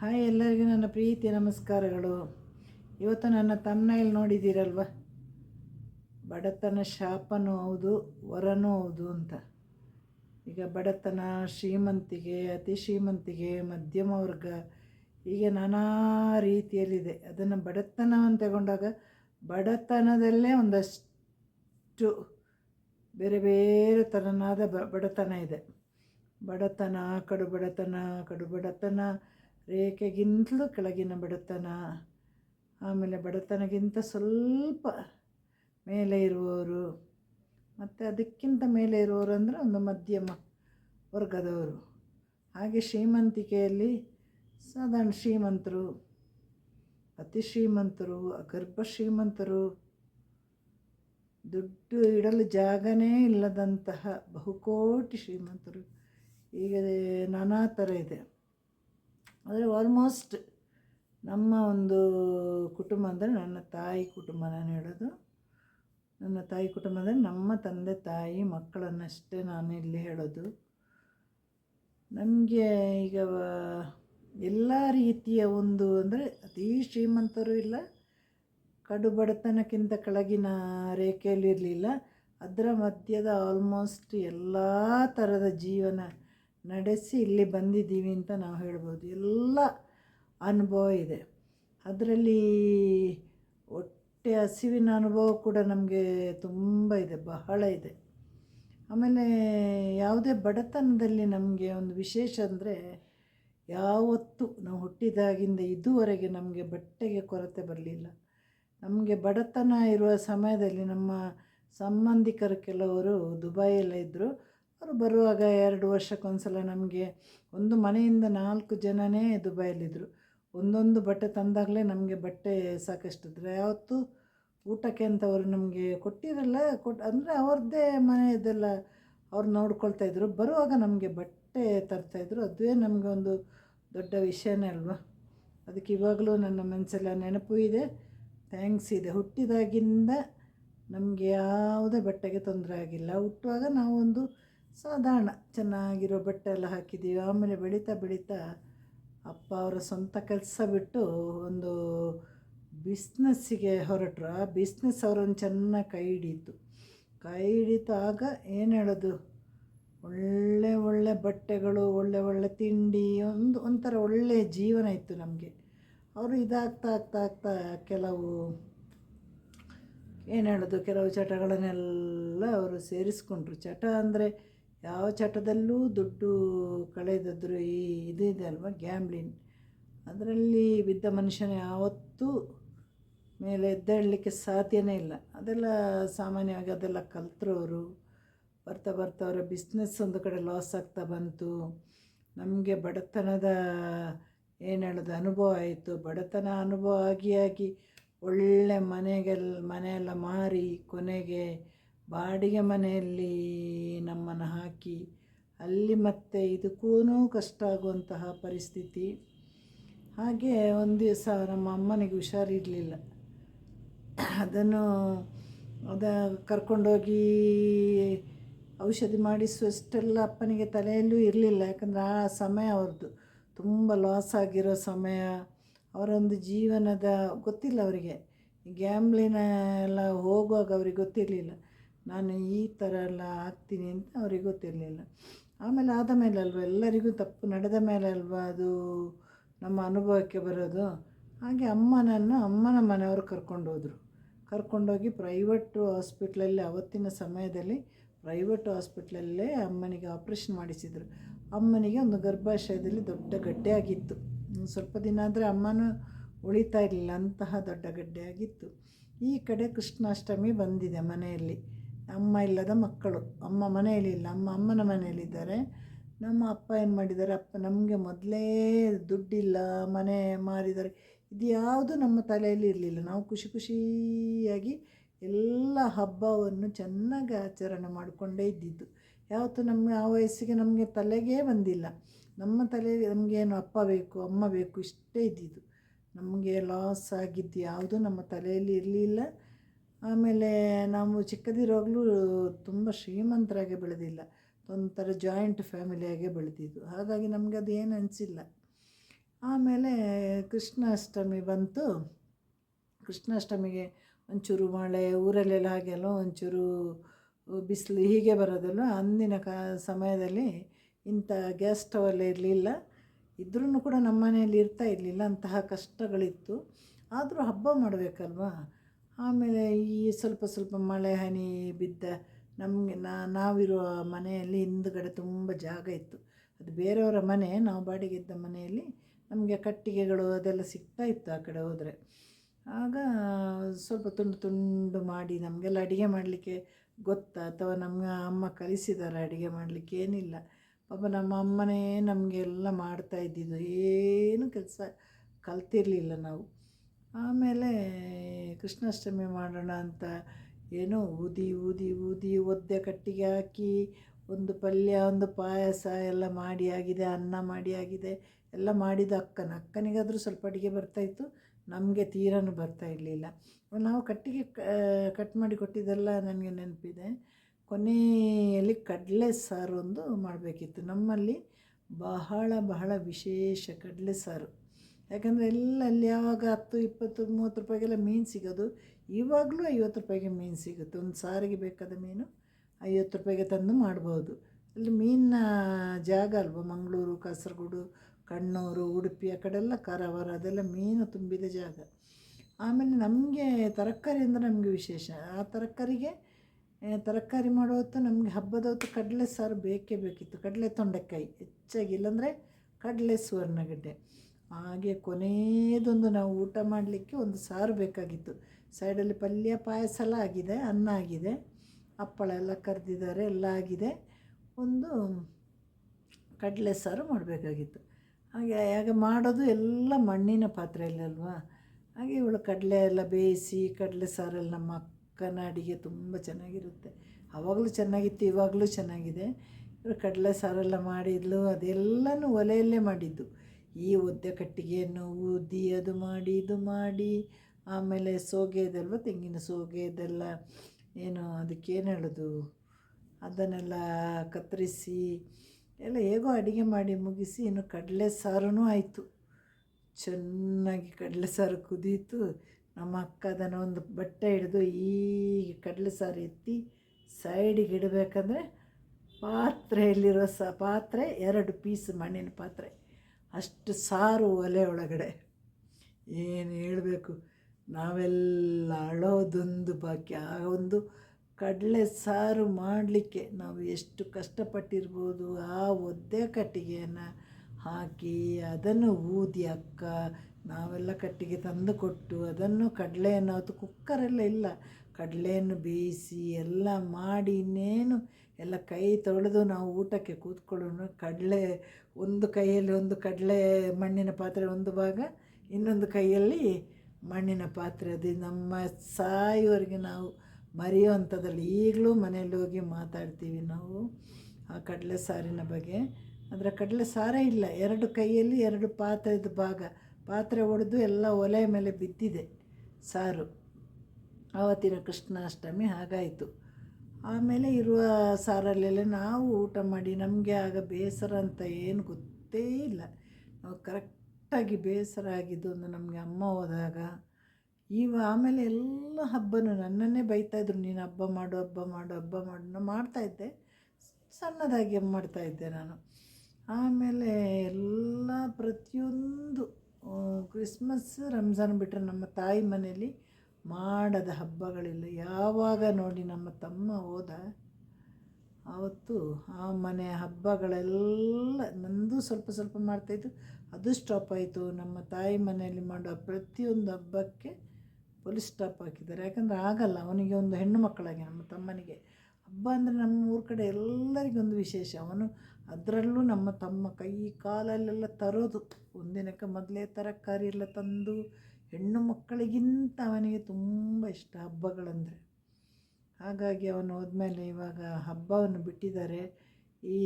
Hi ಎಲ್ಲರಿಗೂ ನನ್ನ ಪ್ರೀತಿ ನಮಸ್ಕಾರಗಳು. ಇವತ್ತು ನನ್ನ ತಮ್ಮನೇಲಿ ನೋಡಿದ್ದೀರಲ್ವ? ಬಡತನ ಶಾಪನೂ ಹೌದು, ವರನೂ ಹೌದು ಅಂತ. ಈಗ ಬಡತನ ಶ್ರೀಮಂತಿಗೆ, ಅತಿ ಶ್ರೀಮಂತಿಗೆ, ಮಧ್ಯಮ ವರ್ಗ, ಹೀಗೆ ನಾನಾ ರೀತಿಯಲ್ಲಿದೆ. ಅದನ್ನು ಬಡತನವನ್ನು ತಗೊಂಡಾಗ ಬಡತನದಲ್ಲೇ ಒಂದಷ್ಟು ಬೇರೆ ಬೇರೆ ಥರನಾದ ಬಡತನ ಇದೆ. ಬಡತನ, ಕಡು ಬಡತನ ಕಡು ಬಡತನ ರೇಖೆಗಿಂತಲೂ ಕೆಳಗಿನ ಬಡತನ, ಆಮೇಲೆ ಬಡತನಗಿಂತ ಸ್ವಲ್ಪ ಮೇಲೆ ಇರುವವರು, ಮತ್ತು ಅದಕ್ಕಿಂತ ಮೇಲೆ ಇರುವವರು ಅಂದರೆ ಒಂದು ಮಧ್ಯಮ ವರ್ಗದವರು. ಹಾಗೆ ಶ್ರೀಮಂತಿಕೆಯಲ್ಲಿ ಸಾಧಾರಣ ಶ್ರೀಮಂತರು, ಅತಿ ಶ್ರೀಮಂತರು, ಅಗರ್ಭ ಶ್ರೀಮಂತರು, ದುಡ್ಡು ಇಡಲು ಜಾಗನೇ ಇಲ್ಲದಂತಹ ಬಹುಕೋಟಿ ಶ್ರೀಮಂತರು. ಈಗ ನಾನಾ ಥರ ಇದೆ. ಆದರೆ ಆಲ್ಮೋಸ್ಟ್ ನಮ್ಮ ಒಂದು ಕುಟುಂಬ ಅಂದರೆ ನನ್ನ ತಾಯಿ ಕುಟುಂಬ ನಾನು ಹೇಳೋದು. ನನ್ನ ತಾಯಿ ಕುಟುಂಬ ಅಂದರೆ ನಮ್ಮ ತಂದೆ ತಾಯಿ ಮಕ್ಕಳನ್ನಷ್ಟೇ ನಾನು ಇಲ್ಲಿ ಹೇಳೋದು. ನಮಗೆ ಈಗ ಎಲ್ಲ ರೀತಿಯ ಒಂದು ಅಂದರೆ ಅತೀ ಶ್ರೀಮಂತರು ಇಲ್ಲ ಕಡು ಬಡತನಕ್ಕಿಂತ ಕೆಳಗಿನ ರೇಖೆಯಲ್ಲಿರಲಿಲ್ಲ ಅದರ ಮಧ್ಯದ ಆಲ್ಮೋಸ್ಟ್ ಎಲ್ಲ ಥರದ ಜೀವನ ನಡೆಸಿ ಇಲ್ಲಿ ಬಂದಿದ್ದೀವಿ ಅಂತ ನಾವು ಹೇಳ್ಬೋದು. ಎಲ್ಲ ಅನುಭವ ಇದೆ. ಅದರಲ್ಲಿ ಒಟ್ಟೆ ಹಸಿವಿನ ಅನುಭವ ಕೂಡ ನಮಗೆ ತುಂಬ ಇದೆ, ಬಹಳ ಇದೆ. ಆಮೇಲೆ ಯಾವುದೇ ಬಡತನದಲ್ಲಿ ನಮಗೆ ಒಂದು ವಿಶೇಷ ಅಂದರೆ ಯಾವತ್ತೂ ನಾವು ಹುಟ್ಟಿದಾಗಿಂದ ಇದುವರೆಗೆ ನಮಗೆ ಬಟ್ಟೆಗೆ ಕೊರತೆ ಬರಲಿಲ್ಲ. ನಮಗೆ ಬಡತನ ಇರುವ ಸಮಯದಲ್ಲಿ ನಮ್ಮ ಸಂಬಂಧಿಕರು ಕೆಲವರು ದುಬೈಯಲ್ಲೇ ಇದ್ದರು ಅವರು ಬರುವಾಗ ಎರಡು ವರ್ಷಕ್ಕೊಂದ್ಸಲ ನಮಗೆ ಒಂದು ಮನೆಯಿಂದ ನಾಲ್ಕು ಜನನೇ ದುಬೈಯಲ್ಲಿದ್ದರು ಒಂದೊಂದು ಬಟ್ಟೆ ತಂದಾಗಲೇ ನಮಗೆ ಬಟ್ಟೆ ಸಾಕಷ್ಟಿದ್ರೆ ಯಾವತ್ತೂ ಊಟಕ್ಕೆ ಅಂತ ಅವರು ನಮಗೆ ಕೊಟ್ಟಿರಲ್ಲ ಕೊಟ್ಟು ಅಂದರೆ ಅವ್ರದ್ದೇ ಮನೆಯದೆಲ್ಲ ಅವ್ರು ನೋಡ್ಕೊಳ್ತಾ ಇದ್ರು. ಬರುವಾಗ ನಮಗೆ ಬಟ್ಟೆ ತರ್ತಾಯಿದ್ರು ಅದುವೇ ನಮಗೆ ಒಂದು ದೊಡ್ಡ ವಿಷಯನೇ ಅಲ್ವಾ? ಅದಕ್ಕೆ ಇವಾಗಲೂ ನನ್ನ ಮನಸ್ಸೆಲ್ಲ ನೆನಪು ಇದೆ. ಥ್ಯಾಂಕ್ಸ್ ಇದೆ. ಹುಟ್ಟಿದಾಗಿಂದ ನಮಗೆ ಯಾವುದೇ ಬಟ್ಟೆಗೆ ತೊಂದರೆ ಆಗಿಲ್ಲ. ಹುಟ್ಟುವಾಗ ನಾವೊಂದು ಸಾಧಾರಣ. ಚೆನ್ನಾಗಿರೋ ಬಟ್ಟೆ ಎಲ್ಲ ಹಾಕಿದ್ದೀವಿ. ಆಮೇಲೆ ಬೆಳೀತಾ ಬೆಳೀತಾ ಅಪ್ಪ ಅವರ ಸ್ವಂತ ಕೆಲಸ ಬಿಟ್ಟು ಒಂದು ಬಿಸ್ನೆಸ್ಸಿಗೆ ಹೊರಟ್ರು. ಆ ಬಿಸ್ನೆಸ್ ಅವರನ್ನು ಚೆನ್ನಾಗಿ ಕೈ ಹಿಡೀತು ಕೈ ಹಿಡಿತು ಆಗ ಏನು ಹೇಳೋದು? ಒಳ್ಳೆ ಒಳ್ಳೆ ಬಟ್ಟೆಗಳು, ಒಳ್ಳೆ ಒಳ್ಳೆ ತಿಂಡಿ, ಒಂದು ಒಂಥರ ಒಳ್ಳೆಯ ಜೀವನ ಇತ್ತು ನಮಗೆ. ಅವರು ಇದಾಗ್ತಾ ಆಗ್ತಾ ಆಗ್ತಾ ಕೆಲವು ಏನು ಹೇಳೋದು? ಕೆಲವು ಚಟಗಳನ್ನೆಲ್ಲ ಅವರು ಸೇರಿಸ್ಕೊಂಡ್ರು. ಚಟ ಅಂದರೆ ಯಾವ ಚಟದಲ್ಲೂ ದುಡ್ಡು ಕಳೆದಿದ್ರು ಈ ಇದು ಇದೆ ಅಲ್ವಾ ಗ್ಯಾಮ್ಲಿನ್ ಅದರಲ್ಲಿ ಬಿದ್ದ ಮನುಷ್ಯನ ಯಾವತ್ತೂ ಮೇಲೆ ಎದ್ದೇಳಲಿಕ್ಕೆ ಸಾಧ್ಯನೇ ಇಲ್ಲ. ಅದೆಲ್ಲ ಸಾಮಾನ್ಯವಾಗಿ ಅದೆಲ್ಲ ಕಲ್ತರು ಬರ್ತಾ ಬರ್ತಾ ಅವರ ಬಿಸ್ನೆಸ್ ಒಂದು ಕಡೆ ಲಾಸ್ ಆಗ್ತಾ ಬಂತು. ನಮಗೆ ಬಡತನದ ಏನು ಹೇಳೋದು, ಅನುಭವ ಆಯಿತು. ಬಡತನ ಅನುಭವ ಆಗಿ ಆಗಿ ಒಳ್ಳೆ ಮನೆಗೆಲ್ಲ ಮನೆಯೆಲ್ಲ ಮಾರಿ ಕೊನೆಗೆ ಬಾಡಿಗೆ ಮನೆಯಲ್ಲಿ ನಮ್ಮನ್ನು ಹಾಕಿ ಅಲ್ಲಿ ಮತ್ತೆ ಇದಕ್ಕೂ ಕಷ್ಟ ಆಗುವಂತಹ ಪರಿಸ್ಥಿತಿ. ಹಾಗೆ ಒಂದು ದಿವಸ ನಮ್ಮ ಅಮ್ಮನಿಗೆ ಹುಷಾರಿರಲಿಲ್ಲ. ಅದನ್ನು ಅದ ಕರ್ಕೊಂಡೋಗಿ ಔಷಧಿ ಮಾಡಿಸುವಷ್ಟೆಲ್ಲ ಅಪ್ಪನಿಗೆ ತಲೆಯಲ್ಲೂ ಇರಲಿಲ್ಲ. ಯಾಕಂದರೆ ಆ ಸಮಯ ಅವ್ರದ್ದು. ತುಂಬ ಲಾಸ್ ಆಗಿರೋ ಸಮಯ. ಅವರೊಂದು ಜೀವನದ ಗೊತ್ತಿಲ್ಲ ಅವರಿಗೆ. ಗ್ಯಾಮ್ಲಿನ ಎಲ್ಲ ಹೋಗುವಾಗ ಅವ್ರಿಗೆ ಗೊತ್ತಿರಲಿಲ್ಲ. ನಾನು ಈ ಥರ ಎಲ್ಲ ಆಗ್ತೀನಿ ಅಂತ ಅವ್ರಿಗೆ ಗೊತ್ತಿರಲಿಲ್ಲ ಆಮೇಲೆ ಆದ ಮೇಲೆ ಅಲ್ವ, ಎಲ್ಲರಿಗೂ ತಪ್ಪು ನಡೆದ ಮೇಲೆ ಅಲ್ವಾ ಅದು ನಮ್ಮ ಅನುಭವಕ್ಕೆ ಬರೋದು? ಹಾಗೆ ಅಮ್ಮನನ್ನು ಅಮ್ಮನ ಮನೆಯವರು ಕರ್ಕೊಂಡು ಹೋದರು. ಕರ್ಕೊಂಡೋಗಿ ಪ್ರೈವೇಟು ಹಾಸ್ಪಿಟ್ಲಲ್ಲಿ ಅವತ್ತಿನ ಸಮಯದಲ್ಲಿ ಪ್ರೈವೇಟ್ ಹಾಸ್ಪಿಟ್ಲಲ್ಲೇ ಅಮ್ಮನಿಗೆ ಆಪ್ರೇಷನ್ ಮಾಡಿಸಿದರು. ಅಮ್ಮನಿಗೆ ಒಂದು ಗರ್ಭಾಶಯದಲ್ಲಿ ದೊಡ್ಡ ಗಡ್ಡೆ ಆಗಿತ್ತು ಸ್ವಲ್ಪ ದಿನ ಆದರೆ ಅಮ್ಮನೂ ಉಳಿತಾ ಇರಲಿಲ್ಲ, ಅಂತಹ ದೊಡ್ಡ ಗಡ್ಡೆ ಆಗಿತ್ತು ಈ ಕಡೆ ಕೃಷ್ಣಾಷ್ಟಮಿ ಬಂದಿದೆ ಮನೆಯಲ್ಲಿ. ಅಮ್ಮ ಇಲ್ಲದ ಮಕ್ಕಳು, ಅಮ್ಮ ಮನೆಯಲ್ಲಿಲ್ಲ ಅಮ್ಮ ಅಮ್ಮನ ಮನೆಯಲ್ಲಿದ್ದಾರೆ ನಮ್ಮ ಅಪ್ಪ ಏನು ಮಾಡಿದ್ದಾರೆ? ಅಪ್ಪ ನಮಗೆ ಮೊದಲೇ ದುಡ್ಡಿಲ್ಲ, ಮನೆ ಮಾರಿದ್ದಾರೆ. ಇದು ಯಾವುದು ನಮ್ಮ ತಲೆಯಲ್ಲಿ ಇರಲಿಲ್ಲ. ನಾವು ಖುಷಿ ಖುಷಿಯಾಗಿ ಎಲ್ಲ ಹಬ್ಬವನ್ನು ಚೆನ್ನಾಗಿ ಆಚರಣೆ ಮಾಡಿಕೊಂಡೇ ಇದ್ದಿದ್ದು. ಯಾವತ್ತು ನಮ್ಮ, ಆ ವಯಸ್ಸಿಗೆ ನಮಗೆ ತಲೆಗೇ ಬಂದಿಲ್ಲ. ನಮ್ಮ ತಲೆ ನಮಗೇನು ಅಪ್ಪ ಬೇಕು, ಅಮ್ಮ ಬೇಕು ಇಷ್ಟೇ ಇದ್ದಿದ್ದು. ನಮಗೆ ಲಾಸ್ ಆಗಿದ್ದು ಯಾವುದೂ ನಮ್ಮ ತಲೆಯಲ್ಲಿ ಇರಲಿಲ್ಲ. ಆಮೇಲೆ ನಾವು ಚಿಕ್ಕದಿರುವಾಗಲೂ ತುಂಬ ಶ್ರೀಮಂತರಾಗಿ ಬೆಳೆದಿಲ್ಲ. ಒಂಥರ ಜಾಯಿಂಟ್ ಫ್ಯಾಮಿಲಿಯಾಗೆ ಬೆಳೆದಿದ್ದು. ಹಾಗಾಗಿ ನಮಗೆ ಅದು ಏನು ಅನಿಸಿಲ್ಲ. ಆಮೇಲೆ ಕೃಷ್ಣಾಷ್ಟಮಿ ಬಂತು. ಕೃಷ್ಣಾಷ್ಟಮಿಗೆ ಒಂಚೂರು ಮಳೆ, ಊರಲ್ಲೆಲ್ಲ ಹಾಗೆಲ್ಲ ಒಂಚೂರು ಬಿಸಿಲು ಹೀಗೆ ಬರೋದಲ್ಲ, ಅಂದಿನ ಕಾ ಸಮಯದಲ್ಲಿ ಇಂಥ ಗ್ಯಾಸ್ ಸ್ಟವೆಲ್ಲ ಇರಲಿಲ್ಲ. ಇದ್ರೂ ಕೂಡ ನಮ್ಮ ಮನೆಯಲ್ಲಿ ಇರ್ತಾ ಇರಲಿಲ್ಲ. ಅಂತಹ ಕಷ್ಟಗಳಿತ್ತು. ಆದರೂ ಹಬ್ಬ ಮಾಡಬೇಕಲ್ವಾ? ಆಮೇಲೆ ಈ ಸ್ವಲ್ಪ ಸ್ವಲ್ಪ ಮಳೆ, ಹನಿ ಬಿದ್ದ ನಮಗೆ ನಾವಿರುವ ಮನೆಯಲ್ಲಿ ಹಿಂದುಗಡೆ ತುಂಬ ಜಾಗ ಇತ್ತು. ಅದು ಬೇರೆಯವರ ಮನೆ, ನಾವು ಬಾಡಿಗೆ ಇದ್ದ ಮನೆಯಲ್ಲಿ ನಮಗೆ ಕಟ್ಟಿಗೆಗಳು ಅದೆಲ್ಲ ಸಿಗ್ತಾ ಇತ್ತು ಆ ಕಡೆ ಹೋದರೆ. ಆಗ ಸ್ವಲ್ಪ ತುಂಡು ತುಂಡು ಮಾಡಿ ನಮಗೆಲ್ಲ ಅಡುಗೆ ಮಾಡಲಿಕ್ಕೆ ಗೊತ್ತಾ? ಅಥವಾ ನಮ್ಮ ಅಮ್ಮ ಕಲಿಸಿದ್ದಾರೆ ಅಡುಗೆ ಮಾಡಲಿಕ್ಕೆ? ಏನಿಲ್ಲ. ಪಾಪ ನಮ್ಮ ಅಮ್ಮನೇ ನಮಗೆಲ್ಲ ಮಾಡ್ತಾ ಇದ್ದಿದ್ದು. ಏನು ಕೆಲಸ ಕಲ್ತಿರಲಿಲ್ಲ ನಾವು. ಆಮೇಲೆ ಕೃಷ್ಣಾಷ್ಟಮಿ ಮಾಡೋಣ ಅಂತ ಏನೋ ಊದಿ ಊದಿ ಊದಿ ಒದ್ದೆ ಕಟ್ಟಿಗೆ ಹಾಕಿ ಒಂದು ಪಲ್ಯ, ಒಂದು ಪಾಯಸ ಎಲ್ಲ ಮಾಡಿ ಆಗಿದೆ, ಅನ್ನ ಮಾಡಿ ಆಗಿದೆ, ಎಲ್ಲ ಮಾಡಿದ ಅಕ್ಕನ. ಅಕ್ಕನಿಗಾದರೂ ಸ್ವಲ್ಪ ಅಡುಗೆ ಬರ್ತಾಯಿತ್ತು ನಮಗೆ ತೀರಾನು ಬರ್ತಾ ಇರಲಿಲ್ಲ. ನಾವು ಕಟ್ಟಿಗೆ ಕಟ್ ಮಾಡಿ ಕೊಟ್ಟಿದ್ದೆಲ್ಲ ನನಗೆ ನೆನಪಿದೆ. ಕೊನೆಯಲ್ಲಿ ಕಡಲೆ ಸಾರು ಒಂದು ಮಾಡಬೇಕಿತ್ತು. ನಮ್ಮಲ್ಲಿ ಬಹಳ ಬಹಳ ವಿಶೇಷ ಕಡಲೆ ಸಾರು. ಯಾಕಂದರೆ ಎಲ್ಲ ಅಲ್ಲಿ ಯಾವಾಗ ಹತ್ತು, ಇಪ್ಪತ್ತು, ಮೂವತ್ತು ರೂಪಾಯಿಗೆಲ್ಲ ಮೀನು ಸಿಗೋದು, ಇವಾಗಲೂ ಐವತ್ತು ರೂಪಾಯಿಗೆ ಮೀನು ಸಿಗುತ್ತೆ. ಒಂದು ಸಾರಿಗೆ ಬೇಕಾದ ಮೀನು ಐವತ್ತು ರೂಪಾಯಿಗೆ ತಂದು ಮಾಡ್ಬೋದು. ಅಲ್ಲಿ ಮೀನಿನ ಜಾಗ ಅಲ್ವಾ? ಮಂಗಳೂರು, ಕಾಸರಗೋಡು, ಕಣ್ಣೂರು, ಉಡುಪಿ, ಆ ಕಡೆಲ್ಲ ಕಾರವಾರ, ಅದೆಲ್ಲ ಮೀನು ತುಂಬಿದ ಜಾಗ. ಆಮೇಲೆ ನಮಗೆ ತರಕಾರಿ ಅಂದರೆ ನಮಗೆ ವಿಶೇಷ. ಆ ತರಕಾರಿಗೆ ತರಕಾರಿ ಮಾಡೋ ಹೊತ್ತು ನಮಗೆ ಹಬ್ಬದ ಹೊತ್ತು ಕಡಲೆ ಸಾರು ಬೇಕೇ ಬೇಕಿತ್ತು. ಕಡಲೆ ತೊಂಡೆಕಾಯಿ ಹೆಚ್ಚಾಗಿ, ಇಲ್ಲಾಂದರೆ ಕಡಲೆ ಸುವರ್ಣಗಡ್ಡೆ. ಹಾಗೆ ಕೊನೆಯದೊಂದು ನಾವು ಊಟ ಮಾಡಲಿಕ್ಕೆ ಒಂದು ಸಾರು ಬೇಕಾಗಿತ್ತು. ಸೈಡಲ್ಲಿ ಪಲ್ಯ, ಪಾಯಸ ಎಲ್ಲ ಆಗಿದೆ, ಅನ್ನ ಆಗಿದೆ, ಹಪ್ಪಳ ಎಲ್ಲ ಕರೆದಿದ್ದಾರೆ, ಎಲ್ಲ ಆಗಿದೆ. ಒಂದು ಕಡಲೆ ಸಾರು ಮಾಡಬೇಕಾಗಿತ್ತು. ಹಾಗೆ ಹಾಗೆ ಮಾಡೋದು ಎಲ್ಲ ಮಣ್ಣಿನ ಪಾತ್ರೆಯಲ್ಲಿ ಅಲ್ವಾ? ಹಾಗೆ ಇವಳು ಕಡಲೆ ಎಲ್ಲ ಬೇಯಿಸಿ, ಕಡಲೆ ಸಾರಲ್ಲಿ ನಮ್ಮ ಅಕ್ಕನ ಅಡಿಗೆ ತುಂಬ ಚೆನ್ನಾಗಿರುತ್ತೆ. ಆವಾಗಲೂ ಚೆನ್ನಾಗಿತ್ತು, ಇವಾಗಲೂ ಚೆನ್ನಾಗಿದೆ. ಇವರು ಕಡಲೆ ಸಾರೆಲ್ಲ ಮಾಡಿದ್ಲು, ಅದೆಲ್ಲನೂ ಒಲೆಯಲ್ಲೇ ಮಾಡಿದ್ದು. ಈ ಒದ್ದೆ ಕಟ್ಟಿಗೆಯನ್ನು ಊದಿ ಅದು ಮಾಡಿ, ಇದು ಮಾಡಿ, ಆಮೇಲೆ ಸೋಗೆದಲ್ವ, ತೆಂಗಿನ ಸೋಗೆದೆಲ್ಲ, ಏನು ಅದಕ್ಕೇನು ಹೇಳೋದು? ಅದನ್ನೆಲ್ಲ ಕತ್ತರಿಸಿ, ಎಲ್ಲ ಹೇಗೋ ಅಡುಗೆ ಮಾಡಿ ಮುಗಿಸಿ, ಇನ್ನು ಕಡಲೆ ಸಾರು ಆಯಿತು. ಚೆನ್ನಾಗಿ ಕಡಲೆ ಸಾರು ಕುದೀತು. ನಮ್ಮ ಅಕ್ಕ ಅದನ್ನು ಒಂದು ಬಟ್ಟೆ ಹಿಡಿದು ಈ ಕಡಲೆ ಸಾರು ಎತ್ತಿ ಸೈಡಿಗೆ ಇಡಬೇಕಂದ್ರೆ ಪಾತ್ರೆಯಲ್ಲಿರೋ ಸ ಪಾತ್ರೆ, ಎರಡು ಪೀಸ್ ಮಣ್ಣಿನ ಪಾತ್ರೆ. ಅಷ್ಟು ಸಾರು ಒಲೆ ಒಳಗಡೆ. ಏನು ಹೇಳಬೇಕು? ನಾವೆಲ್ಲ ಅಳೋದೊಂದು ಬಾಕಿ. ಆ ಒಂದು ಕಡಲೆ ಸಾರು ಮಾಡಲಿಕ್ಕೆ ನಾವು ಎಷ್ಟು ಕಷ್ಟಪಟ್ಟಿರ್ಬೋದು ಆ ಒದ್ದೆ ಕಟ್ಟಿಗೆಯನ್ನು ಹಾಕಿ ಅದನ್ನು ಊದಿ ಅಕ್ಕ, ನಾವೆಲ್ಲ ಕಟ್ಟಿಗೆ ತಂದು ಕೊಟ್ಟು ಅದನ್ನು ಕಡಲೆಯನ್ನು ಅವತ್ತು ಕುಕ್ಕರೆಲ್ಲ ಇಲ್ಲ. ಕಡಲೆಯನ್ನು ಬೇಯಿಸಿ ಎಲ್ಲ ಮಾಡಿ ಇನ್ನೇನು ಎಲ್ಲ ಕೈ ತೊಳೆದು ನಾವು ಊಟಕ್ಕೆ ಕೂತ್ಕೊಳ್ಳೋಣ. ಕಡಲೆ ಒಂದು ಕೈಯಲ್ಲಿ ಒಂದು ಕಡಲೆ ಮಣ್ಣಿನ ಪಾತ್ರೆ ಒಂದು ಭಾಗ, ಇನ್ನೊಂದು ಕೈಯಲ್ಲಿ ಮಣ್ಣಿನ ಪಾತ್ರೆ. ಅದು ನಮ್ಮ ಸಾಯುವವರೆಗೆ ನಾವು ಮರೆಯುವಂಥದ್ರಲ್ಲಿ ಈಗಲೂ ಮನೆಯಲ್ಲಿ ಹೋಗಿ ಮಾತಾಡ್ತೀವಿ ನಾವು ಆ ಕಡಲೆ ಸಾರಿನ ಬಗ್ಗೆ. ಅದರ ಕಡಲೆ ಸಾರೇ ಇಲ್ಲ, ಎರಡು ಕೈಯಲ್ಲಿ ಎರಡು ಪಾತ್ರೆದು ಭಾಗ. ಪಾತ್ರೆ ಒಡೆದು ಎಲ್ಲ ಒಲೆ ಮೇಲೆ ಬಿದ್ದಿದೆ ಸಾರು. ಆವತ್ತಿನ ಕೃಷ್ಣಾಷ್ಟಮಿ ಹಾಗಾಯಿತು. ಆಮೇಲೆ ಇರುವ ಸಾರಲ್ಲೆಲ್ಲ ನಾವು ಊಟ ಮಾಡಿ ನಮಗೆ ಆಗ ಬೇಸರ ಅಂತ ಏನು ಗೊತ್ತೇ ಇಲ್ಲ. ನಾವು ಕರೆಕ್ಟಾಗಿ ಬೇಸರ ಆಗಿದ್ದು ಒಂದು ನಮಗೆ ಅಮ್ಮ ಹೋದಾಗ ಇವ ಆಮೇಲೆ ಎಲ್ಲ ಹಬ್ಬನೂ ನನ್ನನ್ನೇ ಬೈತಾಯಿದ್ರು ನೀನು ಹಬ್ಬ ಮಾಡು ಹಬ್ಬ ಮಾಡು ಹಬ್ಬ ಮಾಡು ನಾನು ಮಾಡ್ತಾಯಿದ್ದೆ ಸಣ್ಣದಾಗಿ ಮಾಡ್ತಾಯಿದ್ದೆ ನಾನು. ಆಮೇಲೆ ಎಲ್ಲ ಪ್ರತಿಯೊಂದು ಕ್ರಿಸ್ಮಸ್, ರಂಜಾನ್ ಬಿಟ್ಟರೆ ನಮ್ಮ ತಾಯಿ ಮನೆಯಲ್ಲಿ ಮಾಡದ ಹಬ್ಬಗಳಿಲ್ಲ. ಯಾವಾಗ ನೋಡಿ ನಮ್ಮ ತಮ್ಮ ಹೋದ ಆವತ್ತು ಆ ಮನೆ ಹಬ್ಬಗಳೆಲ್ಲ ನಂದು ಸ್ವಲ್ಪ ಸ್ವಲ್ಪ ಮಾಡ್ತಾಯಿತ್ತು ಅದು ಸ್ಟಾಪ್ ಆಯಿತು. ನಮ್ಮ ತಾಯಿ ಮನೆಯಲ್ಲಿ ಮಾಡುವ ಪ್ರತಿಯೊಂದು ಹಬ್ಬಕ್ಕೆ ಪೊಲೀಸ್ ಸ್ಟಾಪ್ ಹಾಕಿದ್ದಾರೆ. ಯಾಕಂದರೆ ಆಗಲ್ಲ, ಅವನಿಗೆ ಒಂದು ಹೆಣ್ಣು ಮಕ್ಕಳಾಗಿ, ನಮ್ಮ ತಮ್ಮನಿಗೆ. ಹಬ್ಬ ಅಂದರೆ ನಮ್ಮ ಊರ ಕಡೆ ಎಲ್ಲರಿಗೊಂದು ವಿಶೇಷ. ಅವನು ಅದರಲ್ಲೂ ನಮ್ಮ ತಮ್ಮ ಕೈ ಕಾಲಲ್ಲೆಲ್ಲ ತರೋದು. ಒಂದಿನಕ್ಕೆ ಮೊದಲೇ ತರಕಾರಿ ಎಲ್ಲ ತಂದು ಹೆಣ್ಣು ಮಕ್ಕಳಿಗಿಂತ ಅವನಿಗೆ ತುಂಬ ಇಷ್ಟ ಹಬ್ಬಗಳಂದರೆ. ಹಾಗಾಗಿ ಅವನು ಹೋದ್ಮೇಲೆ ಇವಾಗ ಹಬ್ಬವನ್ನು ಬಿಟ್ಟಿದ್ದಾರೆ. ಈ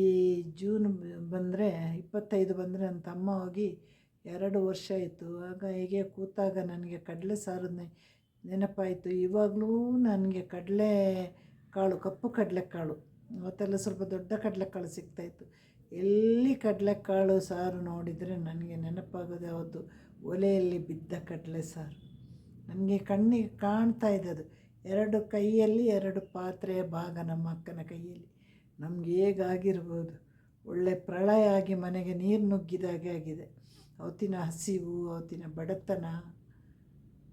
ಜೂನ್ ಬಂದರೆ, ಇಪ್ಪತ್ತೈದು ಬಂದರೆ ನನ್ನ ತಮ್ಮ ಹೋಗಿ ಎರಡು ವರ್ಷ ಆಯಿತು. ಆಗ ಹೀಗೆ ಕೂತಾಗ ನನಗೆ ಕಡಲೆ ಸಾರು ನೆನಪಾಯಿತು. ಇವಾಗಲೂ ನನಗೆ ಕಡಲೆ ಕಾಳು, ಕಪ್ಪು ಕಡಲೆಕಾಳು ಅವತ್ತೆಲ್ಲ ಸ್ವಲ್ಪ ದೊಡ್ಡ ಕಡಲೆಕಾಳು ಸಿಗ್ತಾಯಿತ್ತು ಎಲ್ಲಿ ಕಡಲೆಕಾಳು ಸಾರು ನೋಡಿದರೆ ನನಗೆ ನೆನಪಾಗೋದು ಯಾವುದು ಒಲೆಯಲ್ಲಿ ಬಿದ್ದ ಕಡಲೆ ಸಾರು. ನನಗೆ ಕಣ್ಣಿಗೆ ಕಾಣ್ತಾ ಇದ್ದದು ಎರಡು ಕೈಯಲ್ಲಿ ಎರಡು ಪಾತ್ರೆಯ ಭಾಗ ನಮ್ಮ ಅಕ್ಕನ ಕೈಯಲ್ಲಿ. ನಮ್ಗೆ ಹೇಗಾಗಿರ್ಬೋದು? ಒಳ್ಳೆ ಪ್ರಳಯ ಆಗಿ ಮನೆಗೆ ನೀರು ನುಗ್ಗಿದಾಗೆ ಆಗಿದೆ. ಅವತ್ತಿನ ಹಸಿವು, ಅವತ್ತಿನ ಬಡತನ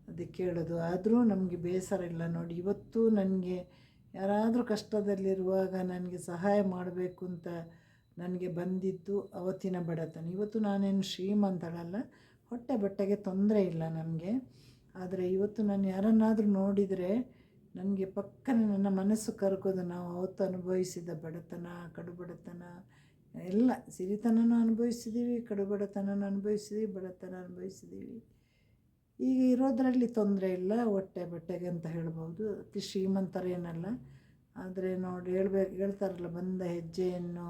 ಅದಕ್ಕೆ ಕೇಳೋದು. ಆದರೂ ನಮಗೆ ಬೇಸರ ಇಲ್ಲ ನೋಡಿ. ಇವತ್ತು ನನಗೆ ಯಾರಾದರೂ ಕಷ್ಟದಲ್ಲಿರುವಾಗ ನನಗೆ ಸಹಾಯ ಮಾಡಬೇಕು ಅಂತ ನನಗೆ ಬಂದಿದ್ದು ಅವತ್ತಿನ ಬಡತನ. ಇವತ್ತು ನಾನೇನು ಶ್ರೀಮಂತಳಲ್ಲ. ಹೊಟ್ಟೆ ಬಟ್ಟೆಗೆ ತೊಂದರೆ ಇಲ್ಲ ನನಗೆ. ಆದರೆ ಇವತ್ತು ನಾನು ಯಾರನ್ನಾದರೂ ನೋಡಿದರೆ ನನಗೆ ಪಕ್ಕನೆ ನನ್ನ ಮನಸ್ಸು ಕರ್ಕೋದು ನಾವು ಅವತ್ತು ಅನುಭವಿಸಿದ ಬಡತನ, ಕಡುಬಡತನ, ಎಲ್ಲ ಸಿರಿತನನೂ ಅನುಭವಿಸಿದ್ದೀವಿ ಕಡು ಬಡತನನೂ ಅನುಭವಿಸಿದ್ದೀವಿ ಬಡತನ ಅನುಭವಿಸಿದ್ದೀವಿ ಈಗ ಇರೋದರಲ್ಲಿ ತೊಂದರೆ ಇಲ್ಲ, ಹೊಟ್ಟೆ ಬಟ್ಟೆಗೆ ಅಂತ ಹೇಳ್ಬೋದು. ಅತಿ ಶ್ರೀಮಂತರೇನಲ್ಲ. ಆದರೆ ನೋಡಿ ಹೇಳ್ಬೇಕು ಹೇಳ್ತಾರಲ್ಲ, ಬಂದ ಹೆಜ್ಜೆಯನ್ನು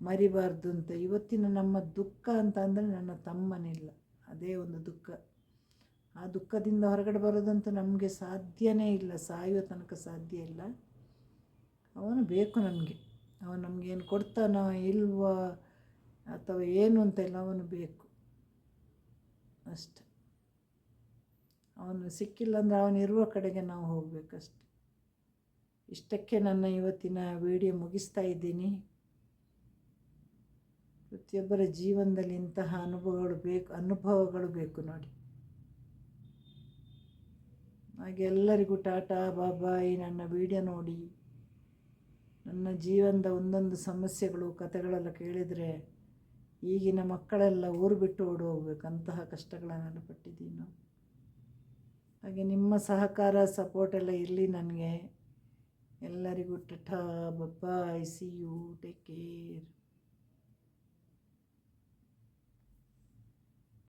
ಮರಿಬಾರ್ದು ಅಂತ. ಇವತ್ತಿನ ನಮ್ಮ ದುಃಖ ಅಂತ ಅಂದರೆ ನನ್ನ ತಮ್ಮನಿಲ್ಲ. ಅದೇ ಒಂದು ದುಃಖ. ಆ ದುಃಖದಿಂದ ಹೊರಗಡೆ ಬರೋದಂತೂ ನಮಗೆ ಸಾಧ್ಯನೇ ಇಲ್ಲ, ಸಾಯುವ ತನಕ ಸಾಧ್ಯ ಇಲ್ಲ. ಅವನು ಬೇಕು ನನಗೆ. ಅವನು ನಮಗೇನು ಕೊಡ್ತಾನೋ ಇಲ್ವೋ ಅಥವಾ ಏನು ಅಂತ ಇಲ್ಲ ಅವನು ಬೇಕು. ಅಷ್ಟೆ. ಅವನು ಸಿಕ್ಕಿಲ್ಲ ಅಂದರೆ ಅವನು ಇರುವ ಕಡೆಗೆ ನಾವು ಹೋಗಬೇಕಷ್ಟೆ. ಇಷ್ಟಕ್ಕೆ ನನ್ನ ಇವತ್ತಿನ ವಿಡಿಯೋ ಮುಗಿಸ್ತಾ ಇದ್ದೀನಿ. ಪ್ರತಿಯೊಬ್ಬರ ಜೀವನದಲ್ಲಿ ಇಂತಹ ಅನುಭವಗಳು ಬೇಕು ಅನುಭವಗಳು ಬೇಕು ನೋಡಿ. ಹಾಗೆ ಎಲ್ಲರಿಗೂ ಟಾಟಾ, ಬಾಬಾಯಿ, ನನ್ನ ವಿಡಿಯೋ ನೋಡಿ. ನನ್ನ ಜೀವನದ ಒಂದೊಂದು ಸಮಸ್ಯೆಗಳು, ಕಥೆಗಳೆಲ್ಲ ಕೇಳಿದರೆ ಈಗಿನ ಮಕ್ಕಳೆಲ್ಲ ಊರು ಬಿಟ್ಟು ಓಡಿ ಹೋಗ್ಬೇಕು. ಅಂತಹ ಕಷ್ಟಗಳನ್ನೆಲ್ಲ ಪಟ್ಟಿದ್ದೀನಿ. ಹಾಗೆ ನಿಮ್ಮ ಸಹಕಾರ ಸಪೋರ್ಟ್ ಎಲ್ಲ ಇರಲಿ ನನಗೆ. ಎಲ್ಲರಿಗೂ tata bye bye see you take care